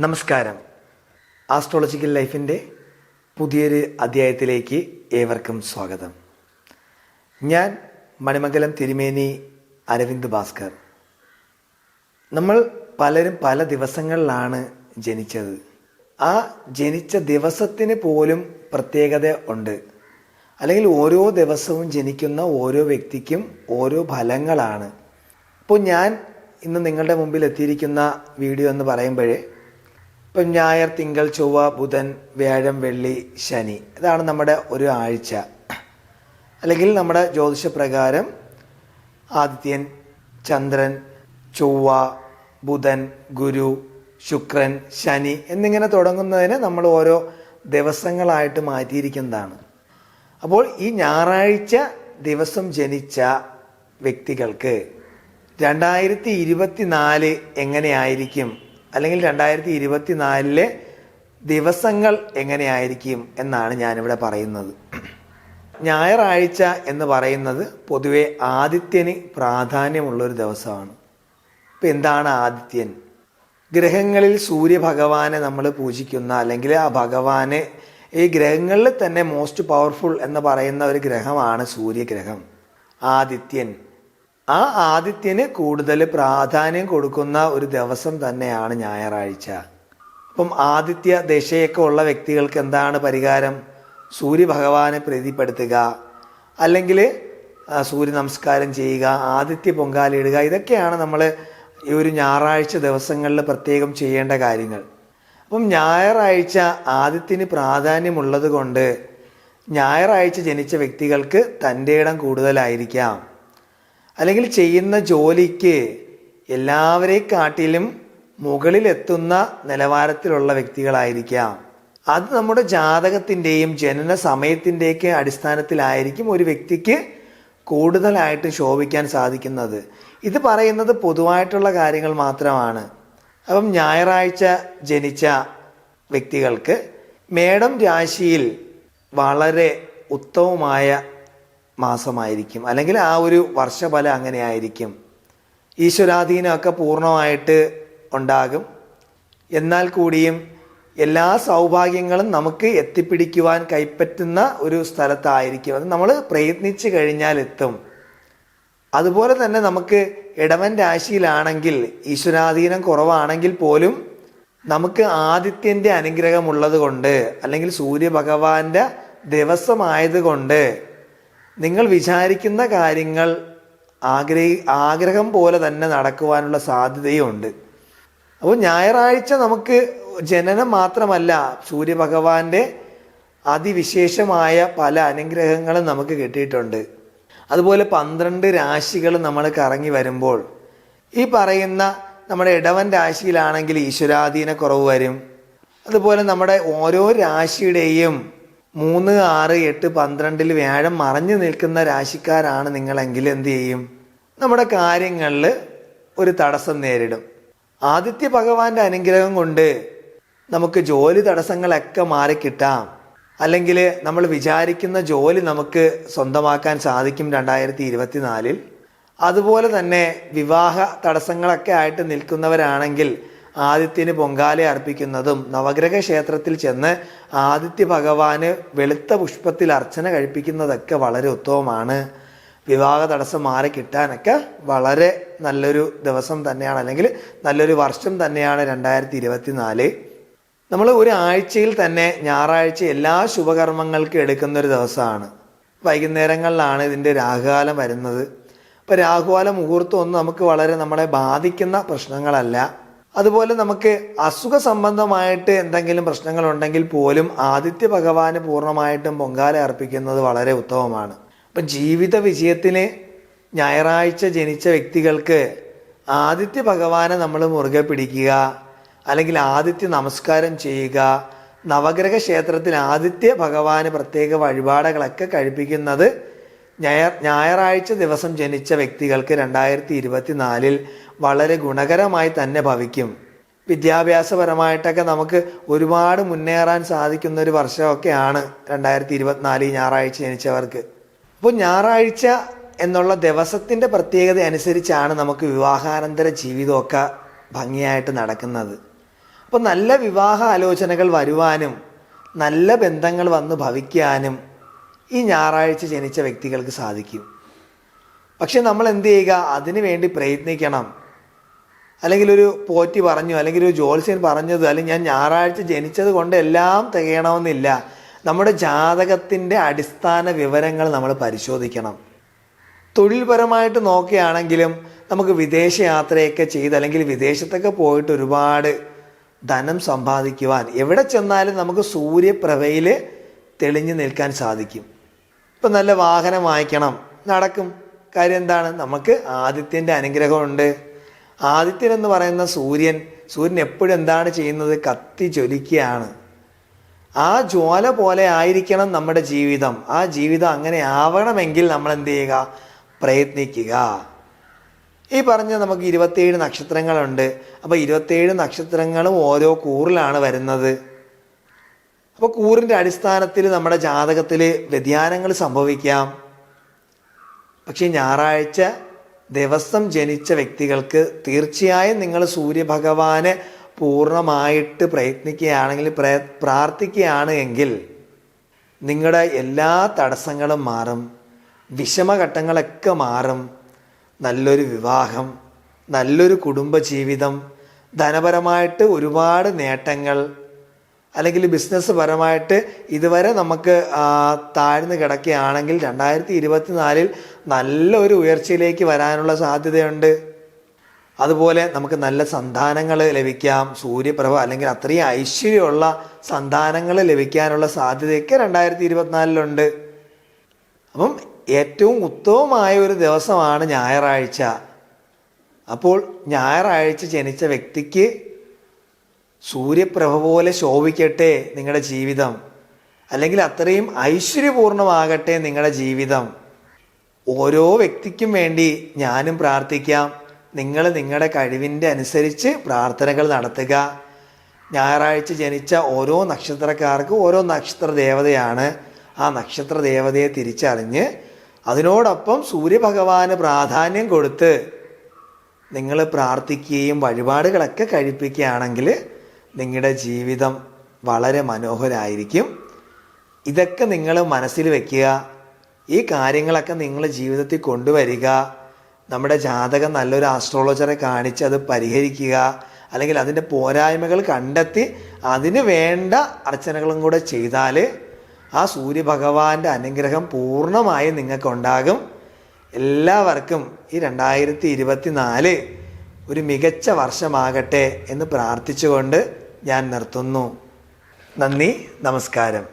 നമസ്കാരം. ആസ്ട്രോളജിക്കൽ ലൈഫിന്റെ പുതിയൊരു അധ്യായത്തിലേക്ക് ഏവർക്കും സ്വാഗതം. ഞാൻ മണിമംഗലം തിരുമേനി അരവിന്ദ് ഭാസ്കർ. നമ്മൾ പലരും പല ദിവസങ്ങളിലാണ് ജനിച്ചത്. ആ ജനിച്ച ദിവസത്തിന് പോലും പ്രത്യേകത ഉണ്ട്. അല്ലെങ്കിൽ ഓരോ ദിവസവും ജനിക്കുന്ന ഓരോ വ്യക്തിക്കും ഓരോ ഫലങ്ങളാണ്. ഇപ്പോൾ ഞാൻ ഇന്ന് നിങ്ങളുടെ മുമ്പിൽ എത്തിയിരിക്കുന്ന വീഡിയോ എന്ന് പറയുമ്പോഴേ ഇപ്പം ഞായർ തിങ്കൾ ചൊവ്വ ബുധൻ വ്യാഴം വെള്ളി ശനി. ഇതാണ് നമ്മുടെ ഒരു ആഴ്ച. അല്ലെങ്കിൽ നമ്മുടെ ജ്യോതിഷപ്രകാരം ആദിത്യൻ ചന്ദ്രൻ ചൊവ്വ ബുധൻ ഗുരു ശുക്രൻ ശനി എന്നിങ്ങനെ തുടങ്ങുന്നതിന് നമ്മൾ ഓരോ ദിവസങ്ങളായിട്ട് മാറ്റിയിരിക്കുന്നതാണ്. അപ്പോൾ ഈ ഞായറാഴ്ച ദിവസം ജനിച്ച വ്യക്തികൾക്ക് രണ്ടായിരത്തി ഇരുപത്തിനാല് എങ്ങനെയായിരിക്കും? അല്ലെങ്കിൽ രണ്ടായിരത്തി ഇരുപത്തി നാലിലെ ദിവസങ്ങൾ എങ്ങനെയായിരിക്കും എന്നാണ് ഞാനിവിടെ പറയുന്നത്. ഞായറാഴ്ച എന്ന് പറയുന്നത് പൊതുവെ ആദിത്യന് പ്രാധാന്യമുള്ളൊരു ദിവസമാണ്. ഇപ്പം എന്താണ് ആദിത്യൻ? ഗ്രഹങ്ങളിൽ സൂര്യഭഗവാനെ നമ്മൾ പൂജിക്കുന്ന അല്ലെങ്കിൽ ആ ഭഗവാനെ ഈ ഗ്രഹങ്ങളിൽ തന്നെ മോസ്റ്റ് പവർഫുൾ എന്ന് പറയുന്ന ഒരു ഗ്രഹമാണ് സൂര്യഗ്രഹം. ആദിത്യൻ. ആ ആദിത്യന് കൂടുതൽ പ്രാധാന്യം കൊടുക്കുന്ന ഒരു ദിവസം തന്നെയാണ് ഞായറാഴ്ച. അപ്പം ആദിത്യ ദശയൊക്കെ ഉള്ള വ്യക്തികൾക്ക് എന്താണ് പരിഹാരം? സൂര്യഭഗവാനെ പ്രീതിപ്പെടുത്തുക അല്ലെങ്കിൽ സൂര്യ നമസ്കാരം ചെയ്യുക ആദിത്യ പൊങ്കാലിടുക ഇതൊക്കെയാണ് നമ്മൾ ഈ ഒരു ഞായറാഴ്ച ദിവസങ്ങളിൽ പ്രത്യേകം ചെയ്യേണ്ട കാര്യങ്ങൾ. അപ്പം ഞായറാഴ്ച ആദിത്യന് പ്രാധാന്യമുള്ളത് കൊണ്ട് ഞായറാഴ്ച ജനിച്ച വ്യക്തികൾക്ക് തന്റെ ഇടം കൂടുതലായിരിക്കാം. അല്ലെങ്കിൽ ചെയ്യുന്ന ജോലിക്ക് എല്ലാവരെ കാട്ടിലും മുകളിലെത്തുന്ന നിലവാരത്തിലുള്ള വ്യക്തികളായിരിക്കാം. അത് നമ്മുടെ ജാതകത്തിന്റെയും ജനന സമയത്തിന്റെയൊക്കെ അടിസ്ഥാനത്തിലായിരിക്കും ഒരു വ്യക്തിക്ക് കൂടുതലായിട്ട് ശോഭിക്കാൻ സാധിക്കുന്നത്. ഇത് പറയുന്നത് പൊതുവായിട്ടുള്ള കാര്യങ്ങൾ മാത്രമാണ്. അപ്പം ഞായറാഴ്ച ജനിച്ച വ്യക്തികൾക്ക് മേടം രാശിയിൽ വളരെ ഉത്തമമായ മാസമായിരിക്കും. അല്ലെങ്കിൽ ആ ഒരു വർഷഫലം അങ്ങനെ ആയിരിക്കും ഈശ്വരാധീനമൊക്കെ പൂർണമായിട്ട് ഉണ്ടാകും. എന്നാൽ കൂടിയും എല്ലാ സൗഭാഗ്യങ്ങളും നമുക്ക് എത്തിപ്പിടിക്കുവാൻ കൈപ്പറ്റുന്ന ഒരു സ്ഥലത്തായിരിക്കും. അത് നമ്മൾ പ്രയത്നിച്ചു കഴിഞ്ഞാൽ എത്തും. അതുപോലെ തന്നെ നമുക്ക് ഇടവൻ രാശിയിലാണെങ്കിൽ ഈശ്വരാധീനം കുറവാണെങ്കിൽ പോലും നമുക്ക് ആദിത്യന്റെ അനുഗ്രഹമുള്ളത് കൊണ്ട് അല്ലെങ്കിൽ സൂര്യഭഗവാന്റെ ദിവസമായതുകൊണ്ട് നിങ്ങൾ വിചാരിക്കുന്ന കാര്യങ്ങൾ ആഗ്രഹി ആഗ്രഹം പോലെ തന്നെ നടക്കുവാനുള്ള സാധ്യതയുണ്ട്. അപ്പോൾ ഞായറാഴ്ച നമുക്ക് ജനനം മാത്രമല്ല സൂര്യഭഗവാന്റെ അതിവിശേഷമായ പല അനുഗ്രഹങ്ങളും നമുക്ക് കിട്ടിയിട്ടുണ്ട്. അതുപോലെ പന്ത്രണ്ട് രാശികൾ നമ്മൾ കറങ്ങി വരുമ്പോൾ ഈ പറയുന്ന നമ്മുടെ ഇടവൻ രാശിയിലാണെങ്കിൽ ഈശ്വരാധീന കുറവ് വരും. അതുപോലെ നമ്മുടെ ഓരോ രാശിയുടെയും മൂന്ന് ആറ് എട്ട് പന്ത്രണ്ടിൽ വ്യാഴം മറഞ്ഞു നിൽക്കുന്ന രാശിക്കാരാണ് നിങ്ങളെങ്കിൽ എന്ത് ചെയ്യും? നമ്മുടെ കാര്യങ്ങളിൽ ഒരു തടസ്സം നേരിടും. ആദിത്യ ഭഗവാന്റെ അനുഗ്രഹം കൊണ്ട് നമുക്ക് ജോലി തടസ്സങ്ങളൊക്കെ മാറിക്കിട്ടാം അല്ലെങ്കിൽ നമ്മൾ വിചാരിക്കുന്ന ജോലി നമുക്ക് സ്വന്തമാക്കാൻ സാധിക്കും രണ്ടായിരത്തി ഇരുപത്തിനാലിൽ. അതുപോലെ തന്നെ വിവാഹ തടസ്സങ്ങളൊക്കെ ആയിട്ട് നിൽക്കുന്നവരാണെങ്കിൽ ആദിത്യന് പൊങ്കാല അർപ്പിക്കുന്നതും നവഗ്രഹ ക്ഷേത്രത്തിൽ ചെന്ന് ആദിത്യ ഭഗവാന് വെളുത്ത പുഷ്പത്തിൽ അർച്ചന കഴിപ്പിക്കുന്നതൊക്കെ വളരെ ഉത്തമമാണ്. വിവാഹ തടസ്സം മാറി കിട്ടാനൊക്കെ വളരെ നല്ലൊരു ദിവസം തന്നെയാണ്. അല്ലെങ്കിൽ നല്ലൊരു വർഷം തന്നെയാണ് രണ്ടായിരത്തി ഇരുപത്തിനാല് നമ്മൾ ഒരു ആഴ്ചയിൽ തന്നെ ഞായറാഴ്ച എല്ലാ ശുഭകർമ്മങ്ങൾക്കും എടുക്കുന്ന ഒരു ദിവസമാണ്. വൈകുന്നേരങ്ങളിലാണ് ഇതിന്റെ രാഹുകാലം വരുന്നത്. അപ്പോൾ രാഹുകാല മുഹൂർത്തം ഒന്നും നമുക്ക് വളരെ നമ്മളെ ബാധിക്കുന്ന പ്രശ്നങ്ങളല്ല. അതുപോലെ നമുക്ക് അസുഖ സംബന്ധമായിട്ട് എന്തെങ്കിലും പ്രശ്നങ്ങൾ ഉണ്ടെങ്കിൽ പോലും ആദിത്യ ഭഗവാന് പൂർണമായിട്ടും പൊങ്കാല അർപ്പിക്കുന്നത് വളരെ ഉത്തമമാണ്. അപ്പം ജീവിത വിജയത്തിന് ഞായറാഴ്ച ജനിച്ച വ്യക്തികൾക്ക് ആദിത്യ ഭഗവാനെ നമ്മൾ മുറുകെ പിടിക്കുക അല്ലെങ്കിൽ ആദിത്യ നമസ്കാരം ചെയ്യുക നവഗ്രഹ ക്ഷേത്രത്തിൽ ആദിത്യ ഭഗവാന് പ്രത്യേക വഴിപാടുകളൊക്കെ കഴിപ്പിക്കുന്നത് ഞായർ ഞായറാഴ്ച ദിവസം ജനിച്ച വ്യക്തികൾക്ക് രണ്ടായിരത്തി ഇരുപത്തിനാലിൽ വളരെ ഗുണകരമായി തന്നെ ഭവിക്കും. വിദ്യാഭ്യാസപരമായിട്ടൊക്കെ നമുക്ക് ഒരുപാട് മുന്നേറാൻ സാധിക്കുന്ന ഒരു വർഷമൊക്കെയാണ് രണ്ടായിരത്തി ഇരുപത്തിനാല് ഞായറാഴ്ച ജനിച്ചവർക്ക്. അപ്പോൾ ഞായറാഴ്ച എന്നുള്ള ദിവസത്തിന്റെ പ്രത്യേകത അനുസരിച്ചാണ് നമുക്ക് വിവാഹാനന്തര ജീവിതമൊക്കെ ഭംഗിയായിട്ട് നടക്കുന്നത്. അപ്പോൾ നല്ല വിവാഹ ആലോചനകൾ വരുവാനും നല്ല ബന്ധങ്ങൾ വന്ന് ഭവിക്കാനും ഈ ഞായറാഴ്ച ജനിച്ച വ്യക്തികൾക്ക് സാധിക്കും. പക്ഷെ നമ്മൾ എന്ത് ചെയ്യുക? അതിനു വേണ്ടി പ്രയത്നിക്കണം. അല്ലെങ്കിൽ ഒരു പോറ്റി പറഞ്ഞു അല്ലെങ്കിൽ ഒരു ജോത്സ്യൻ പറഞ്ഞത് അല്ലെങ്കിൽ ഞാൻ ഞായറാഴ്ച ജനിച്ചത് കൊണ്ട് എല്ലാം തികയണമെന്നില്ല. നമ്മുടെ ജാതകത്തിന്റെ അടിസ്ഥാന വിവരങ്ങൾ നമ്മൾ പരിശോധിക്കണം. തൊഴിൽപരമായിട്ട് നോക്കുകയാണെങ്കിലും നമുക്ക് വിദേശയാത്രയൊക്കെ ചെയ്ത് അല്ലെങ്കിൽ വിദേശത്തൊക്കെ പോയിട്ട് ഒരുപാട് ധനം സമ്പാദിക്കുവാൻ എവിടെ ചെന്നാലും നമുക്ക് സൂര്യപ്രഭയിൽ തെളിഞ്ഞു നിൽക്കാൻ സാധിക്കും. ഇപ്പം നല്ല വാഹനം വാങ്ങിക്കണം. നടക്കും. കാര്യം എന്താണ്? നമുക്ക് ആദിത്യന്റെ അനുഗ്രഹമുണ്ട്. ആദിത്യൻ എന്ന് പറയുന്ന സൂര്യൻ സൂര്യൻ എപ്പോഴും എന്താണ് ചെയ്യുന്നത്? കത്തി ജ്വലിക്കുകയാണ്. ആ ജ്വാല പോലെ ആയിരിക്കണം നമ്മുടെ ജീവിതം. ആ ജീവിതം അങ്ങനെ ആവണമെങ്കിൽ നമ്മൾ എന്ത് ചെയ്യുക? പ്രയത്നിക്കുക. ഈ പറഞ്ഞ നമുക്ക് ഇരുപത്തേഴ് നക്ഷത്രങ്ങളുണ്ട്. അപ്പോൾ ഇരുപത്തേഴ് നക്ഷത്രങ്ങളും ഓരോ കൂറിലാണ് വരുന്നത്. അപ്പോൾ കൂറിന്റെ അടിസ്ഥാനത്തിൽ നമ്മുടെ ജാതകത്തിൽ വ്യതിയാനങ്ങൾ സംഭവിക്കാം. പക്ഷേ ഞായറാഴ്ച ദിവസം ജനിച്ച വ്യക്തികൾക്ക് തീർച്ചയായും നിങ്ങൾ സൂര്യഭഗവാനെ പൂർണമായിട്ട് പ്രയത്നിക്കുകയാണെങ്കിൽ പ്രയ പ്രാർത്ഥിക്കുകയാണ് എങ്കിൽ നിങ്ങളുടെ എല്ലാ തടസ്സങ്ങളും മാറും. വിഷമഘട്ടങ്ങളൊക്കെ മാറും. നല്ലൊരു വിവാഹം നല്ലൊരു കുടുംബജീവിതം ധനപരമായിട്ട് ഒരുപാട് നേട്ടങ്ങൾ അല്ലെങ്കിൽ ബിസിനസ് പരമായിട്ട് ഇതുവരെ നമുക്ക് താഴ്ന്നു കിടക്കുകയാണെങ്കിൽ രണ്ടായിരത്തി ഇരുപത്തിനാലിൽ നല്ലൊരു ഉയർച്ചയിലേക്ക് വരാനുള്ള സാധ്യതയുണ്ട്. അതുപോലെ നമുക്ക് നല്ല സന്താനങ്ങൾ ലഭിക്കാം. സൂര്യപ്രഭ അല്ലെങ്കിൽ അത്രയും ഐശ്വര്യമുള്ള സന്താനങ്ങൾ ലഭിക്കാനുള്ള സാധ്യതയൊക്കെ രണ്ടായിരത്തി ഇരുപത്തിനാലിലുണ്ട് അപ്പം ഏറ്റവും ഉത്തമമായ ഒരു ദിവസമാണ് ഞായറാഴ്ച. അപ്പോൾ ഞായറാഴ്ച ജനിച്ച വ്യക്തിക്ക് സൂര്യപ്രഭ പോലെ ശോഭിക്കട്ടെ നിങ്ങളുടെ ജീവിതം. അല്ലെങ്കിൽ അത്രയും ഐശ്വര്യപൂർണമാകട്ടെ നിങ്ങളുടെ ജീവിതം. ഓരോ വ്യക്തിക്കും വേണ്ടി ഞാനും പ്രാർത്ഥിക്കാം. നിങ്ങൾ നിങ്ങളുടെ കഴിവിന്റെ അനുസരിച്ച് പ്രാർത്ഥനകൾ നടത്തുക. ഞായറാഴ്ച ജനിച്ച ഓരോ നക്ഷത്രക്കാർക്ക് ഓരോ നക്ഷത്ര ദേവതയാണ് ആ നക്ഷത്ര ദേവതയെ തിരിച്ചറിഞ്ഞ് അതിനോടൊപ്പം സൂര്യഭഗവാന് പ്രാധാന്യം കൊടുത്ത് നിങ്ങൾ പ്രാർത്ഥിക്കുകയും വഴിപാടുകളൊക്കെ കഴിപ്പിക്കുകയാണെങ്കിൽ നിങ്ങളുടെ ജീവിതം വളരെ മനോഹരമായിരിക്കും ഇതൊക്കെ നിങ്ങൾ മനസ്സിൽ വെക്കുക. ഈ കാര്യങ്ങളൊക്കെ നിങ്ങൾ ജീവിതത്തിൽ കൊണ്ടുവരിക. നമ്മുടെ ജാതകം നല്ലൊരു ആസ്ട്രോളജറെ കാണിച്ച് അത് പരിഹരിക്കുക. അല്ലെങ്കിൽ അതിന്റെ പോരായ്മകൾ കണ്ടെത്തി അതിന് വേണ്ട അർച്ചനകളും കൂടെ ചെയ്താൽ ആ സൂര്യഭഗവാന്റെ അനുഗ്രഹം പൂർണമായും നിങ്ങൾക്കുണ്ടാകും. എല്ലാവർക്കും ഈ രണ്ടായിരത്തി ഇരുപത്തിനാല് ഒരു മികച്ച വർഷമാകട്ടെ എന്ന് പ്രാർത്ഥിച്ചുകൊണ്ട് ഞാൻ നിർത്തുന്നു. നന്ദി നമസ്കാരം.